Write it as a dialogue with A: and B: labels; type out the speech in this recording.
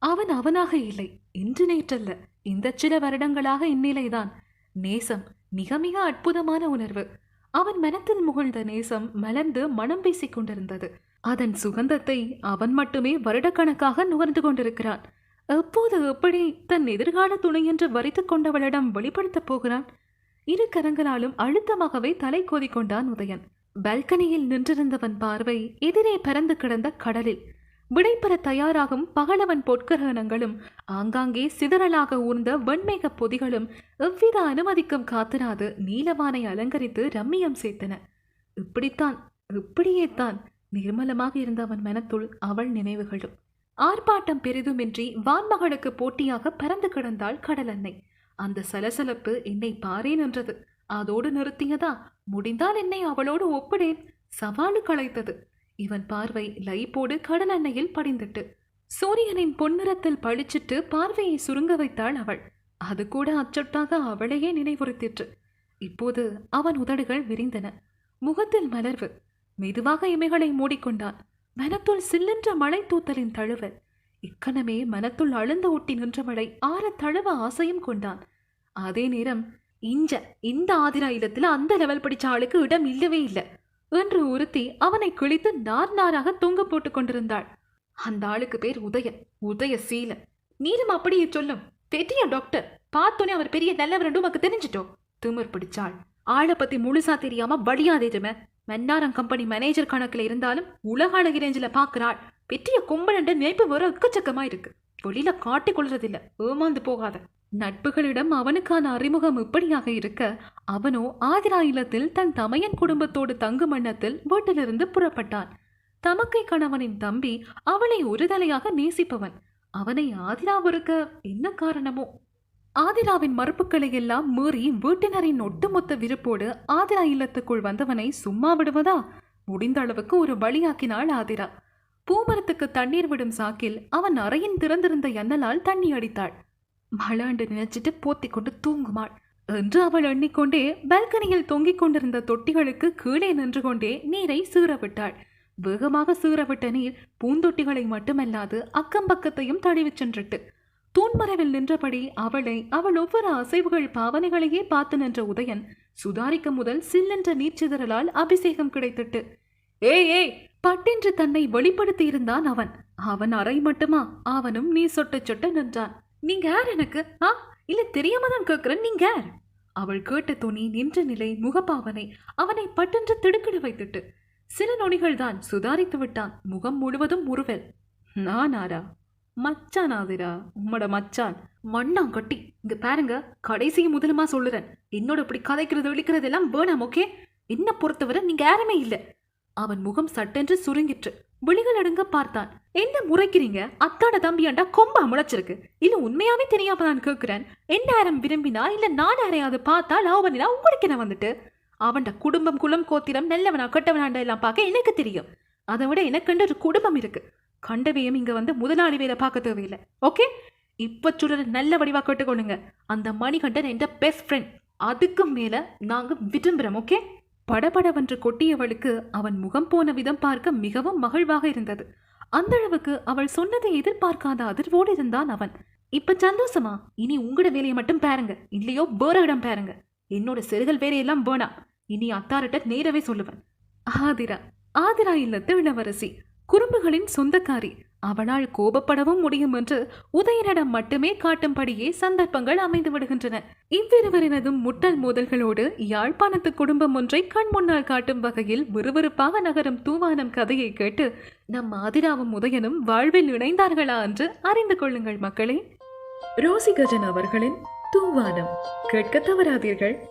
A: அவன் அவனாக இல்லை. இன்று நேற்றல்ல. இந்த சில வருடங்களாக இந்நிலைதான். நேசம் மிக மிக அற்புதமான உணர்வு. அவன் மனத்தில் முகழ்ந்த நேசம் மலர்ந்து மனம் பேசிக் கொண்டிருந்தது. அதன் சுகந்தத்தை அவன் மட்டுமே வருடக்கணக்காக நுகர்ந்து கொண்டிருக்கிறான். எப்போது எப்படி தன் எதிர்கால துணை என்று வரித்துக் கொண்டவளிடம் வெளிப்படுத்தப் போகிறான்? இரு கரங்களாலும் அழுத்தமாகவே தலை கோதிக்கொண்டான் உதயன். பால்கனியில் நின்றிருந்தவன் பார்வை எதிரே பறந்து கிடந்த கடலில். விடைபெற தயாராகும் பகலவன் பொற்கிரகணங்களும். ஆங்காங்கே சிதறலாக ஊர்ந்த வெண்மேக பொதிகளும் எவ்வித அனுமதிக்கும் காத்திராது நீலவானை அலங்கரித்து ரம்மியம் சேர்த்தன. இப்படித்தான் இப்படியே தான் நிர்மலமாக இருந்த அவன் மனத்துள் அவள் நினைவுகளும். ஆர்ப்பாட்டம் பெரிதுமின்றி வான்மகளுக்கு போட்டியாக பறந்து கிடந்தாள் கடலெண்ணெய் அந்த சலசலப்பு என்னை பாரே நின்றது. அதோடு நிறுத்தியதா? முடிந்தால் என்னை அவளோடு ஒப்பிடேன். சவாலு களைத்தது. இவன் பார்வை லைப்போடு கடல் அன்னையில் படிந்துட்டு. சூரியனின் பொன்னிறத்தில் பழிச்சிட்டு பார்வையை சுருங்க வைத்தாள் அவள். அது கூட அச்சொட்டாக அவளையே நினைவுறுத்திற்று. இப்போது அவன் உதடுகள் விரிந்தன. முகத்தில் மலர்வு. மெதுவாக இமைகளை மூடிக்கொண்டான். மனத்துள் சில்லென்ற மழை தூத்தலின் தழுவல். இக்கணமே மனத்துள் அழுந்த ஒட்டி நின்றவளை ஆறத் தழுவ ஆசையும் கொண்டான். அதே நேரம் இஞ்ச இந்த ஆதிரா அந்த லெவல் படித்த ஆளுக்கு இடம் இல்லவே இல்லை. என்று உறுத்தி அவனை கிழித்து நார் நாராக தொங்க போட்டுக் கொண்டிருந்தாள். அந்த ஆளுக்கு பேர் உதயன் உதய சீலன். நீரும் அப்படியே சொல்லும். பெரிய டாக்டர் பார்த்தோன்னே அவர் பெரிய நல்லவர் உமக்கு தெரிஞ்சிட்டோம் திமிர் பிடிச்சாள். ஆளை பத்தி முழுசா தெரியாம வழியாதேதுமே மன்னாரம் கம்பெனி மேனேஜர் கணக்குல இருந்தாலும் உலக அழகி ரேஞ்சில் பார்க்கறாள். பெரிய கும்பலண்ட நினைப்பு வர எக்கச்சக்கமா இருக்கு வெளியில காட்டிக் கொள்றதில்ல. ஏமாந்து போகாத. நட்புகளிடம் அவனுக்கான அறிமுகம் இப்படியாக இருக்க அவனோ ஆதிரா இல்லத்தில் தன் தமையன் குடும்பத்தோடு தங்கும் எண்ணத்தில் வீட்டிலிருந்து புறப்பட்டான். தமக்கை கணவனின் தம்பி அவளை ஒருதலையாக நேசிப்பவன். அவனை ஆதிரா வெறுக்க என்ன காரணமோ? ஆதிராவின் மறுப்புகளை எல்லாம் மீறி வீட்டினரின் ஒட்டுமொத்த விருப்போடு ஆதிரா இல்லத்துக்குள் வந்தவனை சும்மா விடுவதா? முடிந்த அளவுக்கு ஒரு வழியாக்கினாள் ஆதிரா. பூமரத்துக்கு தண்ணீர் விடும் சாக்கில் அவன் அறையின் திறந்திருந்த எண்ணலால் தண்ணி அடித்தாள். மலாண்டு நினைச்சிட்டு போத்திக் கொண்டு தூங்குமாள். என்று அவள் எண்ணிக்கொண்டே பால்கனியில் தொங்கிக் கொண்டிருந்த தொட்டிகளுக்கு கீழே நின்று கொண்டே நீரை சீறவிட்டாள். வேகமாக சீறவிட்ட நீர் பூந்தொட்டிகளை மட்டுமல்லாது அக்கம் பக்கத்தையும் தழுவிச் சென்றிட்டு தூண்மறைவில் நின்றபடி அவளை அவள் ஒவ்வொரு அசைவுகள் பாவனைகளையே பார்த்து நின்ற உதயன் சுதாரிக்க முதல் சில்லென்ற நீர்ச்சிதறலால் அபிஷேகம் கிடைத்துட்டு ஏ ஏய் பட்டென்று தன்னை வெளிப்படுத்தி இருந்தான் அவன். அவன் அறை மட்டுமா? அவனும் நீ சொட்ட சொட்ட நின்றான். நீங்க யார் எனக்கு? ஆ? இல்ல தெரியாம தான் கேட்கிறேன் நீங்க யார்? அவள் கேட்ட துணி நின்ற நிலை முகபாவனை அவனை பட்டென்று திடுக்கிட வைத்துட்டு சில நொடிகள் தான் சுதாரித்து விட்டான் முகம் முழுவதும் உருவல். நான் ஆரா மச்சான் ஆதிரா? உம்மோட மச்சான். மண்ணாங்கட்டி. இங்க பாருங்க கடைசி முதலுமா சொல்லுறேன். என்னோட இப்படி கதைக்கிறது விழிக்கிறது எல்லாம் வேணாம் ஓகே? என்ன பொறுத்தவரை நீங்க யாருமே இல்லை. அவன் முகம் சட்டென்று சுருங்கிற்று. விழிகள் அடுங்க பார்த்தான். என்ன முறைக்கிறீங்க? அத்தாட தம்பியாண்டா கொம்பா முளைச்சிருக்கு இல்ல உண்மையாவே தெரியாம நான் கேட்கிறேன் என்ன நேரம் விரும்பினா இல்ல நான் யாரையாவது பார்த்தா லாவணினா உங்களுக்கு என்ன வந்துட்டு? அவன்ட குடும்பம் குலம் கோத்திரம் நல்லவனா கெட்டவனாண்டா எல்லாம் பார்க்க எனக்கு தெரியும். அதை விட எனக்குண்டு ஒரு குடும்பம் இருக்கு. கண்டவையும் இங்க வந்து முதலாளி வேலை பார்க்க தேவையில்லை. ஓகே? இப்ப சொல்ற நல்ல வடிவா கேட்டுக்கொள்ளுங்க. அந்த மணிகண்டன் என் பெஸ்ட் ஃப்ரெண்ட் அதுக்கும் மேல நாங்க விரும்புறோம். ஓகே? படபடவென்று கொட்டியவளுக்கு அவன் முகம் போன விதம் பார்க்க மிகவும் மகிழ்வாக இருந்தது. அந்த அளவுக்கு அவள் சொன்னதை எதிர்பார்க்காத அதிர்வோடு இருந்தான் அவன். இப்ப சந்தோஷமா? இனி உங்களோட வேலையை மட்டும் பாருங்க. இல்லையோ வேற இடம் பாருங்க. என்னோட செருகல் வேலையெல்லாம் வேணாம். இனி அத்தாரிட்ட நேரவே சொல்லுவேன். ஆதிரா ஆதிரா இல்லத்து இளவரசி குறும்புகளின் சொந்தக்காரி. அவனால் கோபப்படவும் முடியும் என்று உதயனிடம் மட்டுமே காட்டும்படியே சந்தர்ப்பங்கள் அமைந்து விடுகின்றன. இவ்விருவரினதும் முட்டல் மோதல்களோடு யாழ்ப்பாணத்து குடும்பம் ஒன்றை கண் முன்னால் காட்டும் வகையில் விறுவிறுப்பாக நகரும் தூவானம் கதையை கேட்டு நம் ஆதிராவும் உதயனும் வாழ்வில் இணைந்தார்களா என்று அறிந்து கொள்ளுங்கள் மக்களே. ரோசி கஜன் அவர்களின் தூவானம். கேட்க தவறாதீர்கள்.